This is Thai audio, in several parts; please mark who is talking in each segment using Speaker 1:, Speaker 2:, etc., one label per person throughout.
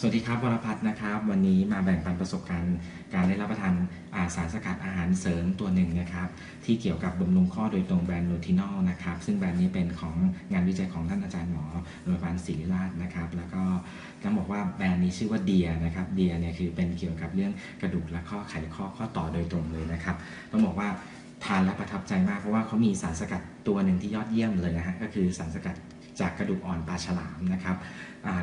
Speaker 1: สวัสดีครับวรพัฒน์นะครับ วันนี้มาแบ่งปันประสบการณ์การได้รับประทานาสารสกัดอาหารเสริมตัวหนึ่งนะครับ ที่เกี่ยวกับบำรุงข้อโดยตรงแบรนด์โนทินอลนะครับ ซึ่งแบรนด์นี้เป็นของงานวิจัยของท่านอาจารย์หมอโรงพยาบาลศิริราชนะครับ แล้วก็ต้องบอกว่าแบรนด์นี้ชื่อว่าเดียนะครับเดียเนี่ยคือเป็นเกี่ยวกับเรื่องกระดูกและข้อไขข้อข้อต่อโดยตรงเลยนะครับต้องบอกว่าทานแล้วประทับใจมากเพราะว่าเขามีสารสกัดตัวหนึ่งที่ยอดเยี่ยมเลยนะฮะก็คือสารสกัด จากกระดูกอ่อนปลาฉลามนะครับ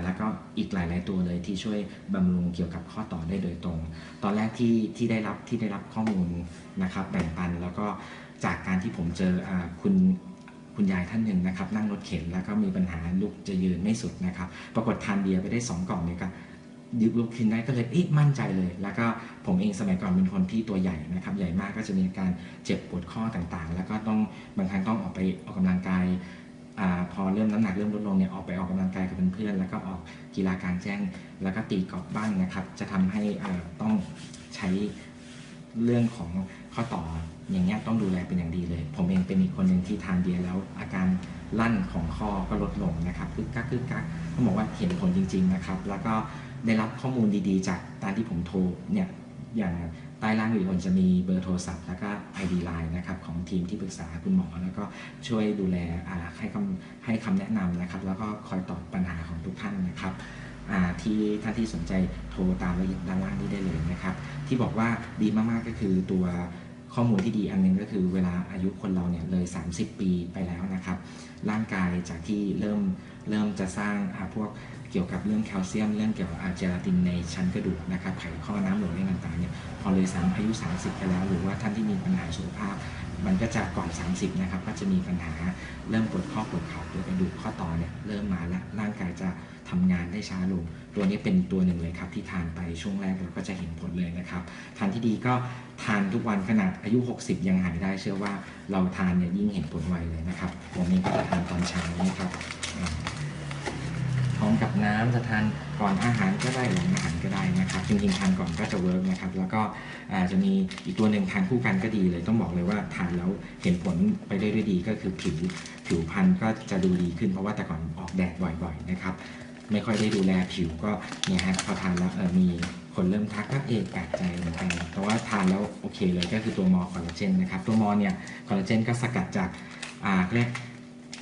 Speaker 1: แล้วก็อีกหลาย ๆ ตัวเลยที่ช่วยบำรุงเกี่ยวกับข้อต่อได้โดยตรง ตอนแรกที่ที่ได้รับที่ได้รับข้อมูลนะครับแบ่งปันแล้วก็จากการที่ผมเจออคุณคุณยายท่านหนึ่งนะครับ นั่งรถเข็นแล้วก็มีปัญหาลุกจะยืนไม่สุดนะครับ ปรากฏทานเบียร์ไปได้สองกล่องเนี่ยก็ยึดลุกขึ้นได้ก็เลยเอ๊ะมั่นใจเลย แล้วก็ผมเองสมัยก่อนเป็นคนที่ตัวใหญ่นะครับ ใหญ่มากก็จะมีการเจ็บปวดข้อต่างๆ แล้วก็ต้องบางครั้งต้องออกไปออกกำลังกาย อพอเริ่มน้ำหนักเริ่มลดลงเนี่ยออกไปออกกำลังกายกับเพื่อนๆแล้วก็ออกกีฬากางแจ้ง แล้วก็ตีกอล์ฟบ้างนะครับ จะทำให้อ่าต้องใช้เรื่องของข้อต่ออย่างเงี้ยต้องดูแลเป็นอย่างดีเลย ผมเองเป็นอีกคนหนึ่งที่ทานเบียร์แล้วอาการลั่นของข้อก็ลดลงนะครับคึกกักคึกกักต้องบอกว่าเห็นผลจริง ๆนะครับ แล้วก็ได้รับข้อมูลดีๆ จากตามที่ผมโทรเนี่ยอย่าง ใต้ล่างวิดีโอจะมีเบอร์โทรศัพท์ แล้วก็ ID Line นะครับของทีมที่ปรึกษาคุณหมอ แล้วก็ช่วยดูแลให้คำให้คำแนะนำนะครับ แล้วก็คอยตอบปัญหาของทุกท่านนะครับที่ท่าที่สนใจโทรตามละเอียดด้านล่างนี้ได้เลยนะครับ ที่บอกว่าดีมากๆก็คือตัวข้อมูลที่ดีอันหนึงก็คือเวลาอายุคนเราเนี่ยเลย 30 ปีไปแล้วนะครับ ร่างกายจากที่เริ่มเริ่มจะสร้างพวก เกี่ยวกับเรื่องแคลเซียม เรื่องเกี่ยวกับอาเจลาตินในชั้นกระดูกนะครับไขข้อน้ำเหลวเรื่องต่างๆเนี่ยพอเลยสามอายุ 30ไปแล้ว หรือว่าท่านที่มีปัญหาสุขภาพ มันก็จะก่อน 30นะครับก็จะมีปัญหาเริ่มปวดข้อปวดเข่าปวดกระดูกข้อต่อเนี่ยเริ่มมาแล้วร่างกายจะทำงานได้ช้าลง ตัวนี้เป็นตัวหนึ่งเลยครับที่ทานไปช่วงแรกเราก็จะเห็นผลเลยนะครับทานที่ดีก็ทานทุกวันขนาดอายุ 60 ยังหายได้เชื่อว่าเราทานเนี่ยยิ่งเห็นผลไวเลยนะครับผมเองก็จะทานตอนเช้านะครับ กับน้ำจะทานก่อนอาหารก็ได้หลังอาหารก็ได้นะครับจริงๆทานก่อนก็จะเวิร์กนะครับแล้วก็จะมีอีกตัวหนึ่งทานคู่กันก็ดีเลยต้องบอกเลยว่าทานแล้วเห็นผลไปได้ด้วยดีก็คือผิวผิวพรรณก็จะดูดีขึ้นเพราะว่าแต่ก่อนออกแดดบ่อย ๆ นะครับ ไม่ค่อยได้ดูแลผิวก็เนี่ยฮะพอทานแล้วมีคนเริ่มทักก็เอกแปลกใจเหมือนกันเพราะว่าทานแล้วโอเคเลยก็คือตัวมอคอลลาเจนนะครับตัวมอเนี่ยคอลลาเจนก็สกัดจากอ่าเรียก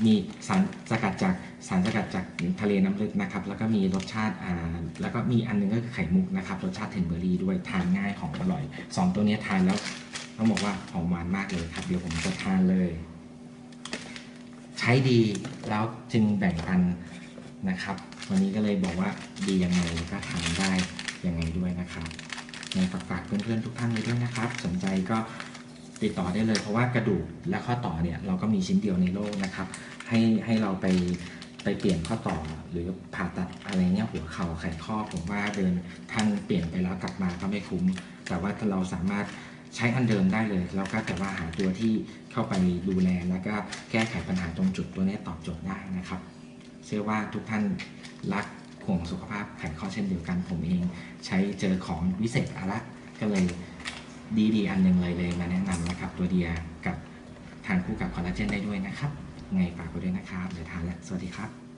Speaker 1: มีสารสกัดจากสารสกัดจากทะเลน้ำลึกนะครับ แล้วก็มีรสชาติอ่าแล้วก็มีอันหนึงก็คือไข่มุกนะครับ รสชาติเทนเบอรี่ด้วยทานง่ายของอร่อยสองตัวนี้ทานแล้วต้องบอกว่าหอมหวานมากเลยครับ เดี๋ยวผมจะทานเลย ใช้ดีแล้วจึงแบ่งปันนะครับ วันนี้ก็เลยบอกว่าดียังไงก็ทานได้ยังไงด้วยนะครับฝากฝากเพื่อนๆทุกท่านเลยด้วยนะครับ สนใจก็ ติดต่อได้เลย เพราะว่ากระดูกและข้อต่อเนี่ยเราก็มีชิ้นเดียวในโลกนะครับ ให้ให้เราไปไปเปลี่ยนข้อต่อหรือผ่าตัดอะไรเงี้ยหัวเข่าไขข้อผมว่าเดินท่านเปลี่ยนไปแล้วกลับมาก็ไม่คุ้ม แต่ว่าถ้าเราสามารถใช้อันเดิมได้เลยแล้วก็แต่ว่าหาตัวที่เข้าไปดูแลแล้วก็แก้ไขปัญหาตรงจุดตัวนี้ตอบโจทย์ได้นะครับ เชื่อว่าทุกท่านรักห่วงสุขภาพไขข้อเช่นเดียวกันผมเอง ใช้เจอของวิเศษอารักก็เลยดีๆ อันหนึ่งเลยเลยมาแนะนำ ตัวเดียกับทานคู่กับคอลลาเจนได้ด้วยนะครับไงฝากไว้ด้วยนะครับเดี๋ยวทานแล้วสวัสดีครับ